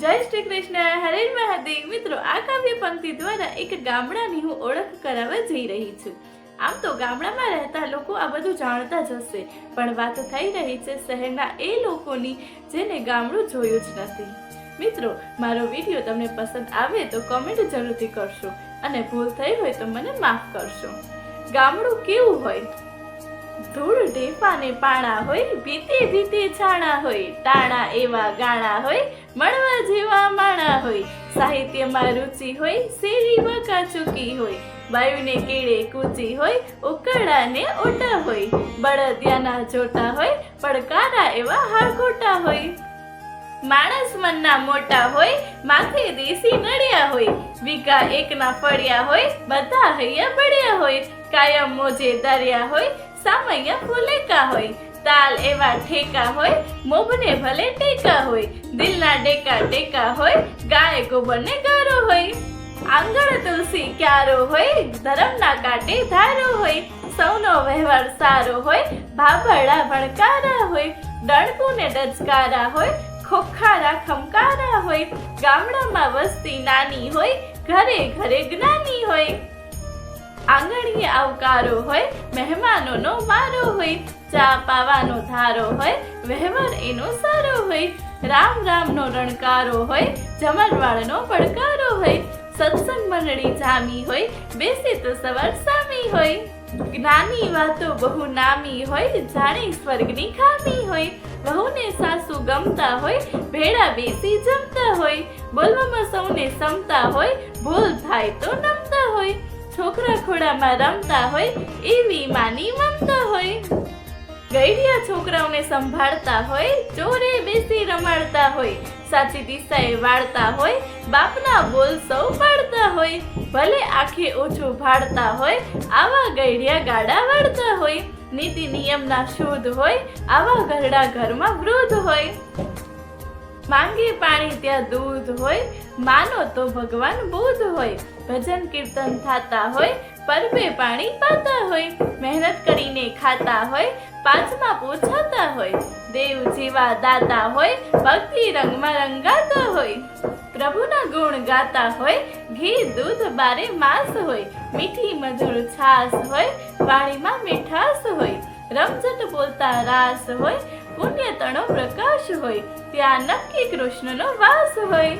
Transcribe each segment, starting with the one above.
જય શ્રી કૃષ્ણ. હરે મહાદેવ. મિત્રો, આ કાવ્ય પંક્તિ દ્વારા એક ગામડાની હું ઓળખ કરાવવા જઈ રહી છું. આમ તો ગામડામાં રહેતા લોકો આ બધું જાણતા જ હશે, પણ વાત થઈ રહી છે શહેરના એ લોકોની જેને ગામડું જોયું જ નથી. મિત્રો, મારો વીડિયો તમને પસંદ આવે તો કમેન્ટ જરૂરથી કરશો અને ભૂલ થઈ હોય તો મને માફ કરશો. ગામડું કેવું હોય? ધૂળ ઢેફાને પાણા હોય, ભીતે ભીતે છાણા હોય, ટાણા એવા ગાણા હોય, મળવા જેવા માણા હોય. સાહિત્યમાં રુચિ હોય શેરી વકા ચૂકી હોય, વાયુને કેળે કૂચી હોય, ઉકળાને ઓટા હોય, બળદિયાના જોટા હોય, પડકારા એવા હાડકોટા હોય. માણસ મનના મોટા હોય, માથે દેશી નડ્યા હોય વિકા એકના પડ્યા હોય, બધા હૈયા પડ્યા હોય, કાયમ મોજે દરિયા હોય સામૈયા ફૂલેકા હોય, તાલ એવા ઠેકા હોય મોભને ભલે ટેકા હોય, દિલના ડેકા ટેકા હોય, ગાય ગોબરને ગારો હોય. આંગણ તુલસી ક્યારો હોય, ધરમના કાંટે ધારો હોય, સૌનો વ્યવહાર સારો હોય ભાભડા ભણકારા હોય, ડણકુને ડચકારા હોય, ખોખારા ખમકારા હોય, ગામડામાં વસ્તી નાની હોય, ઘરે ઘરે જ્ઞાની હોય. આંગણીએ આવકારો હોય, મહેમાનોનો મારો હોય, ચા પાવાનો ધારો હોય, વહેવાર એનો સારો હોય, રામ રામનો રણકારો હોય, જમણવાળનો પડકારો હોય, સત્સંગ મંડળી જામી હોય, બેસે તો સવાર સામી હોય. જ્ઞાની વાતો બહુ નામી હોય, જાણે સ્વર્ગની ખામી હોય. વહુને સાસુ ગમતા હોય, ભેળા બેસી જમતા હોય. બોલવામાં સૌને સમતા હોય, ભૂલ થાય તો નમતા હોય. છોકરા ખોડામાં રમતા હોય એવી માની મમતા હોય. ગઈડિયા છોકરાઓને સંભાળતા હોય, ચોરે બેસી રમાડતા હોય, સાચી દિશાએ વાળતા હોય, બાપના બોલ સૌ પાડતા હોય, ભલે આંખે ઓછું ભાડતા હોય, આવા ગઈડિયા ગાડા વાળતા હોય. નીતિ નિયમના શોધ હોય, આવા ઘરડા ઘરમાં વૃદ્ધ હોય. માંગે પાણી ત્યાં દૂધ હોય, માનો તો ભગવાન બુદ્ધ હોય. ભજન કીર્તન થાતા હોય, પરબે પાણી પાતા હોય. મહેનત કરીને ખાતા હોય, પાંચમા પૂછાતા હોય. દેવ જેવા દાતા હોય, ભક્તિ રંગમાં રંગાતા હોય. પ્રભુના ગુણ ગાતા હોય, ઘી દૂધ બારે માસ હોય. મીઠી મધુર છાસ હોય, વાણીમાં મીઠાશ હોય. રમઝટ બોલતા રાસ હોય પુણ્ય તણો પ્રકાશ હોય, ત્યાં નક્કી કૃષ્ણનો વાસ હોય.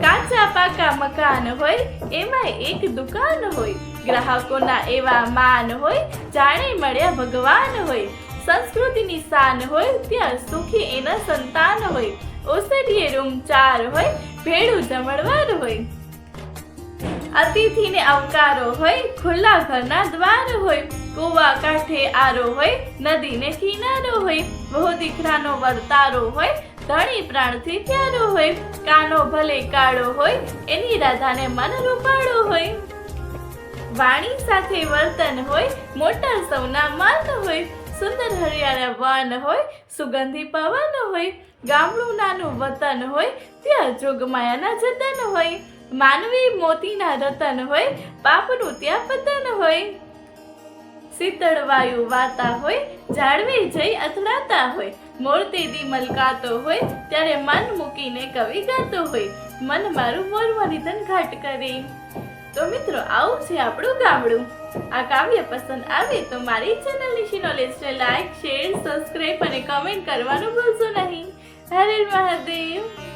કાચા પાકા મકાન હોય એમાં એક દુકાન હોય. ગ્રાહકોના એવા માન હોય, જાણે મળ્યા ભગવાન હોય. સંસ્કૃતિની શાન હોય, ત્યાં સુખી એના સંતાન હોય. ઓસરીએ રૂમ ચાર હોય, ભેળું જમણવાર હોય. અતિથિને આવકારો હોય, ખુલ્લા ઘરના દ્વાર હોય. કુવા કાંઠે આરો હોય, નદીને કિનારો હોય બહુ દીકરાનો વર્તારો હોય, ધણી પ્રાણથી પ્યારો હોય, કાનો ભલે કાળો હોય, એની રાધાને મન રૂપાળો હોય. વાણી સાથે વર્તન હોય, મોટા સૌના માન હોય, સુંદર હરિયાળા વન હોય, સુગંધી પવન હોય, ગામડું નાનું વતન હોય, ત્યાં જોગમાયાના જતન હોય, માનવી મોતીના રતન હોય, પાપનું ત્યાં પતન હોય. શીતળ વાયુ વાતા હોય, જાળવી જઈ અથડાતા હોય. મોરતેદી મલકાતો હોય, ત્યારે મન મૂકીને કવિ ગાતો હોય. મન મારું મોરવાની ઘાટ કરે. તો મિત્રો, આવું છે આપણું ગામડું. આ કાવ્ય પસંદ આવે તો મારી ચેનલ નિશી નોલેજને લાઈક શેર સબસ્ક્રાઈબ અને કમેન્ટ કરવાનું ભૂલશો નહીં. હરે મહાદેવ.